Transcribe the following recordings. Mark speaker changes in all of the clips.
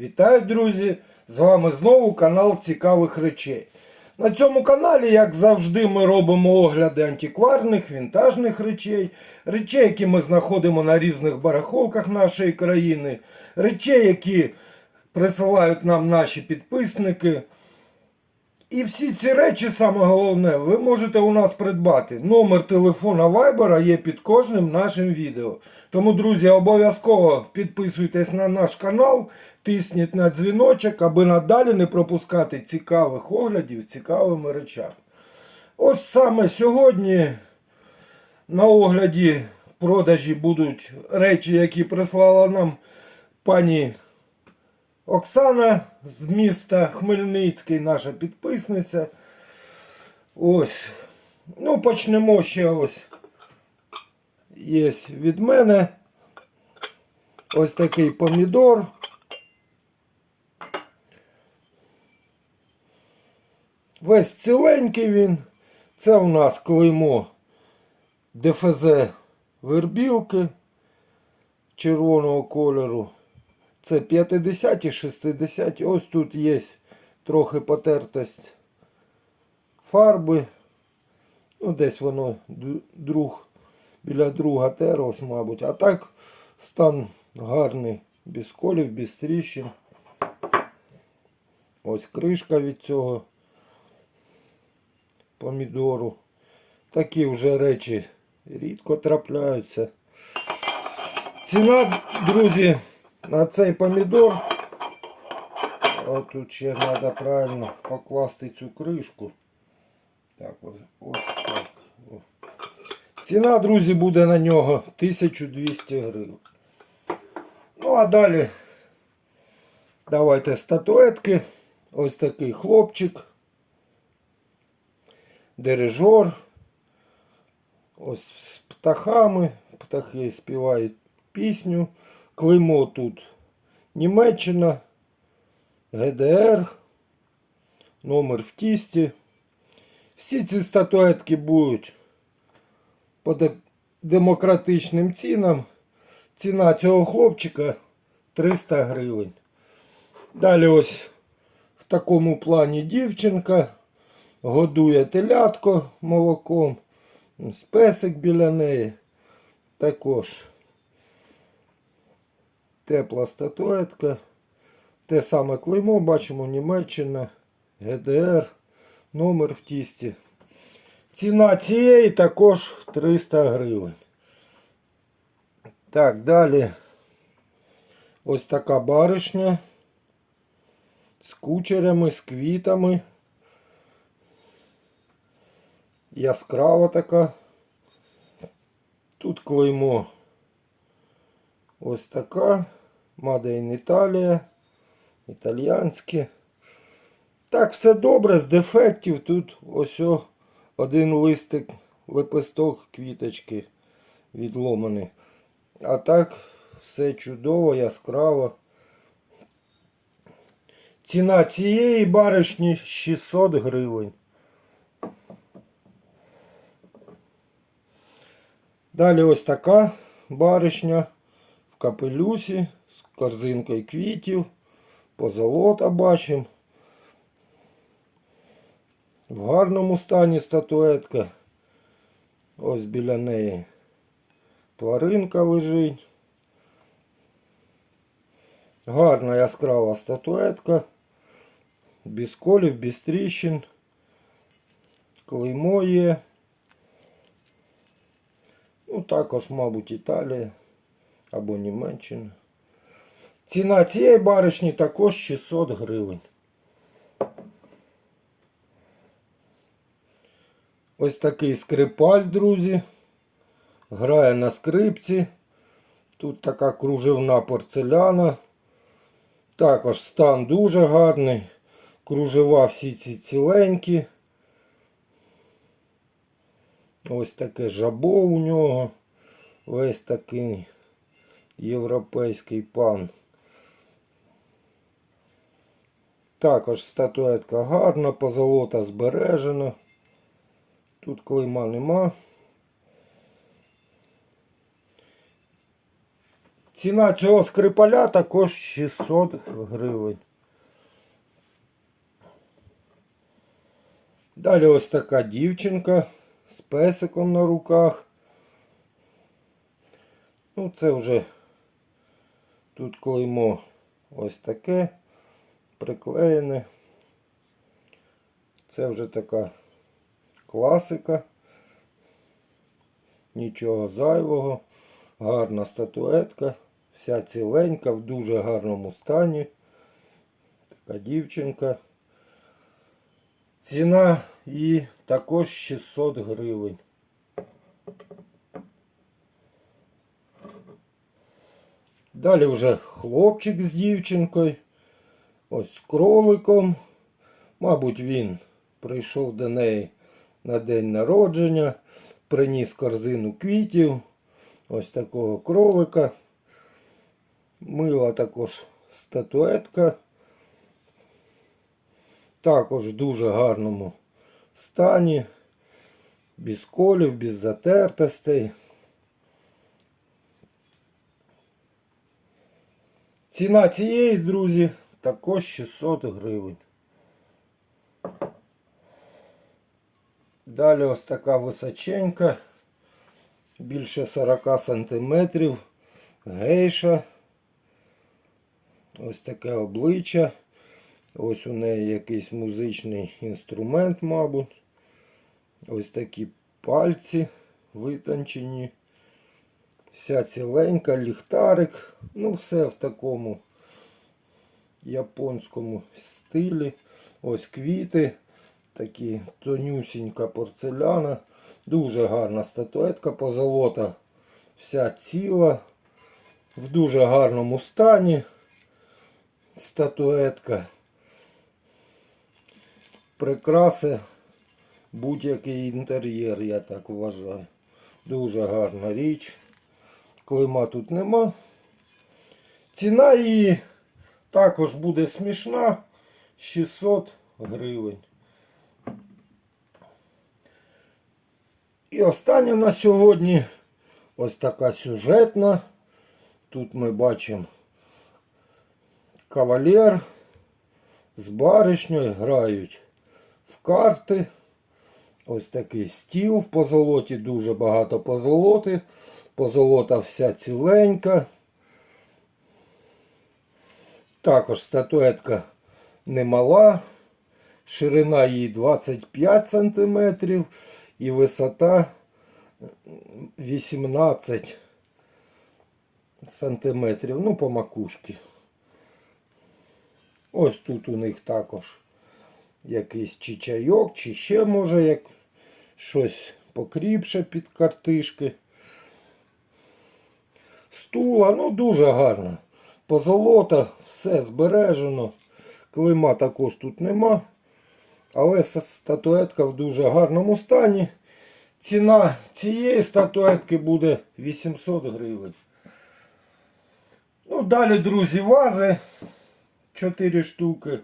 Speaker 1: Вітаю, друзі! З вами знову канал Цікавих речей. На цьому каналі, як завжди, ми робимо огляди антикварних, вінтажних речей, речей, які ми знаходимо на різних барахолках нашої країни, речей, які присилають нам наші підписники. І всі ці речі, саме головне, ви можете у нас придбати. Номер телефона Viber є під кожним нашим відео. Тому, друзі, обов'язково підписуйтесь на наш канал, тисніть на дзвіночок, аби надалі не пропускати цікавих оглядів цікавими речами. Ось саме сьогодні на огляді продажі будуть речі, які прислала нам пані Оксана з міста Хмельницький, наша підписниця. Ось. Ну, почнемо ще ось. Є від мене. Ось такий помідор. Весь ціленький він. Це у нас клеймо ДФЗ вербілки червоного кольору. Це 50 і 60. Ось тут є трохи потертость фарби. Ну, десь воно друг, біля друга терлось, мабуть. А так стан гарний, без колів, без тріщин. Ось кришка від цього помідору. Такі вже речі рідко трапляються. Ціна, друзі, на цей помідор. О, тут ще треба правильно покласти цю кришку. Так, ось, ось так. О. Ціна, друзі, буде на нього 1200 гривень. Ну, а далі давайте статуетки. Ось такий хлопчик. Дирижер. Ось з птахами. Птахи співають пісню. Клеймо тут Німеччина, ГДР, номер в тісті. Всі ці статуетки будуть по демократичним цінам. Ціна цього хлопчика 300 гривень. Далі ось в такому плані дівчинка годує телятко молоком. Ось Песик біля неї. Також тепла статуетка. Те саме клеймо бачимо Німеччина, ГДР, номер в тісті. Ціна цієї також 300 гривень. Так, далі ось така баришня з кучерями, з квітами. Яскрава така. Тут клеймо ось така. Made in Italia. Італіянське. Так, все добре, з дефектів. Тут ось один листик, лепесток квіточки відломаний. А так, все чудово, яскраво. Ціна цієї баришні 600 гривень. Далі ось така баришня в капелюсі з корзинкою квітів. Позолота бачимо. В гарному стані статуетка. Ось біля неї тваринка лежить. Гарна яскрава статуетка. Без колів, без тріщин. Клеймо є. Ну, також, мабуть, Італія або Німеччина. Ціна цієї баришні також 600 гривень. Ось такий скрипаль, друзі. Грає на скрипці. Тут така кружевна порцеляна. Також стан дуже гарний. Кружева всі ці ціленькі. Ось таке жабо у нього. Весь такий європейський пан. Також статуетка гарна, позолота збережена. Тут клейма нема. Ціна цього скрипаля також 600 гривень. Далі ось така дівчинка з песиком на руках. Ну, це вже тут клеймо ось таке приклеєне. Це вже така класика. Нічого зайвого. Гарна статуетка. Вся ціленька, в дуже гарному стані. Така дівчинка. Ціна її також 600 гривень. Далі вже хлопчик з дівчинкою. Ось з кроликом. Мабуть, він прийшов до неї на день народження, приніс корзину квітів. Ось такого кролика. Мила також статуетка. Також в дуже гарному стані. Без колів, без затертостей. Ціна цієї, друзі, також 600 гривень. Далі ось така височенька, більше 40 сантиметрів, гейша. Ось таке обличчя. Ось у неї якийсь музичний інструмент, мабуть. Ось такі пальці витончені. Вся ціленька, ліхтарик. Ну, все в такому японському стилі. Ось квіти. Такі тонюсінька порцеляна. Дуже гарна статуетка позолота. Вся ціла. В дуже гарному стані. Статуетка. Прикраси будь-який інтер'єр, я так вважаю. Дуже гарна річ. Клима тут нема. Ціна її також буде смішна. 600 гривень. І остання на сьогодні ось така сюжетна. Тут ми бачимо кавалер з баришнею грають в карти. Ось такий стіл в позолоті, дуже багато позолоти. Позолота вся ціленька. Також статуетка немала. Ширина її 25 см і висота 18 сантиметрів. Ну, по макушці. Ось тут у них також якийсь чи чайок, чи ще може як щось покріпше під картишки. Стула, ну дуже гарно. Позолота, все збережено. Клима також тут нема. Але статуетка в дуже гарному стані. Ціна цієї статуетки буде 800 гривень. Ну, далі, друзі, вази. 4 штуки.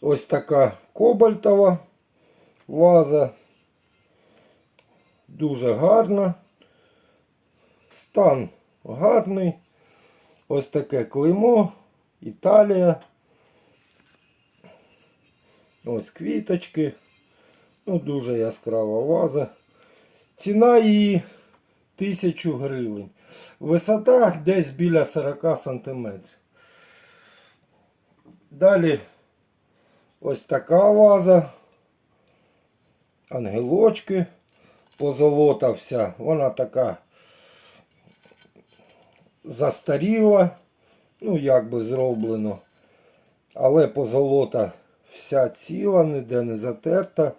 Speaker 1: Ось така кобальтова ваза. Дуже гарна. Стан гарний. Ось таке клеймо. Італія. Ось квіточки. Ну, дуже яскрава ваза. Ціна її 1000 гривень. Висота десь біля 40 сантиметрів. Далі ось така ваза. Ангелочки. Позолота вся. Вона така застаріла. Ну, як би зроблено. Але позолота вся ціла, ніде не затерта.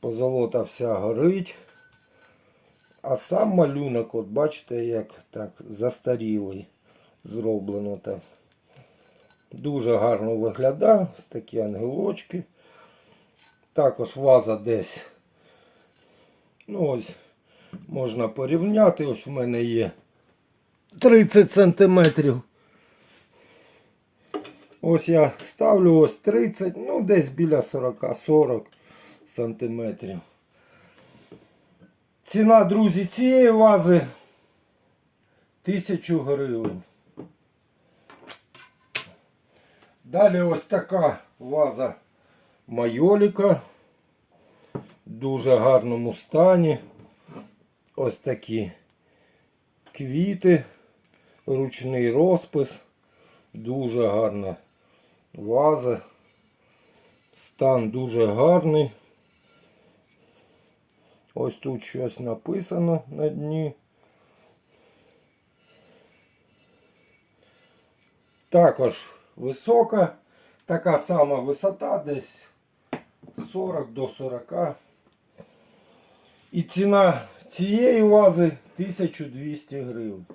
Speaker 1: Позолота вся горить. А сам малюнок, от бачите, як так застарілий зроблено так. Дуже гарно виглядає. Ось такі ангелочки. Також ваза десь. Ну ось можна порівняти. Ось в мене є 30 сантиметрів. Ось я ставлю ось 30, ну десь біля 40-40 сантиметрів. Ціна, друзі, цієї вази 1000 гривень. Далі ось така ваза майоліка. В дуже гарному стані. Ось такі квіти, ручний розпис. Дуже гарна ваза. Стан дуже гарний. Ось тут щось написано на дні. Також висока, така сама висота, десь 40 до 40. І ціна цієї вази 1200 гривень.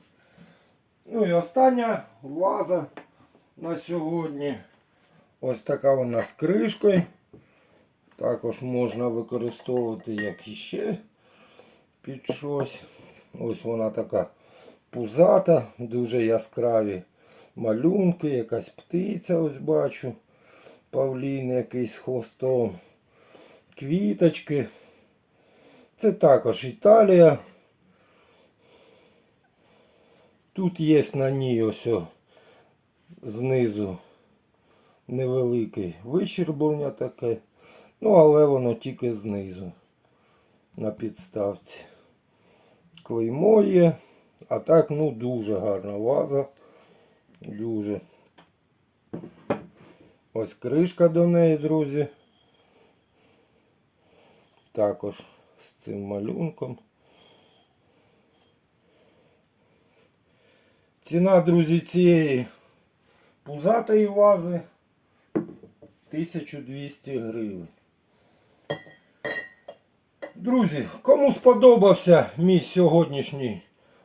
Speaker 1: Ну і остання ваза на сьогодні. Ось така вона з кришкою. Також можна використовувати як іще під щось. Ось вона така пузата, дуже яскраві малюнки, якась птиця, ось бачу. Павлін якийсь з хвостом. Квіточки. Це також Італія. Тут є на ній ось знизу невеликий вищерблення таке. Ну, але воно тільки знизу на підставці. Клеймо є. А так, ну, дуже гарна ваза. Дуже. Ось кришка до неї, друзі. Також з цим малюнком. Ціна, друзі, цієї пузатої вази 1200 гривень. Друзі, кому сподобався мій сьогоднішній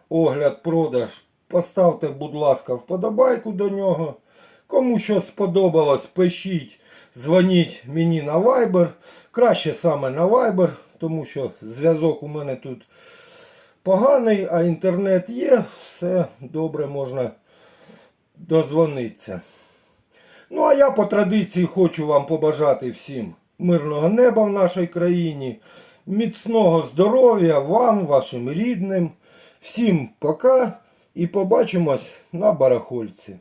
Speaker 1: огляд продаж, поставте, будь ласка, вподобайку до нього. Кому що сподобалось, пишіть, дзвоніть мені на Viber. Краще саме на Viber, тому що зв'язок у мене тут поганий, а інтернет є, все добре можна дозвонитися. Ну, а я по традиції хочу вам побажати всім мирного неба в нашій країні, міцного здоров'я вам, вашим рідним. Всім пока і побачимось на барахольці.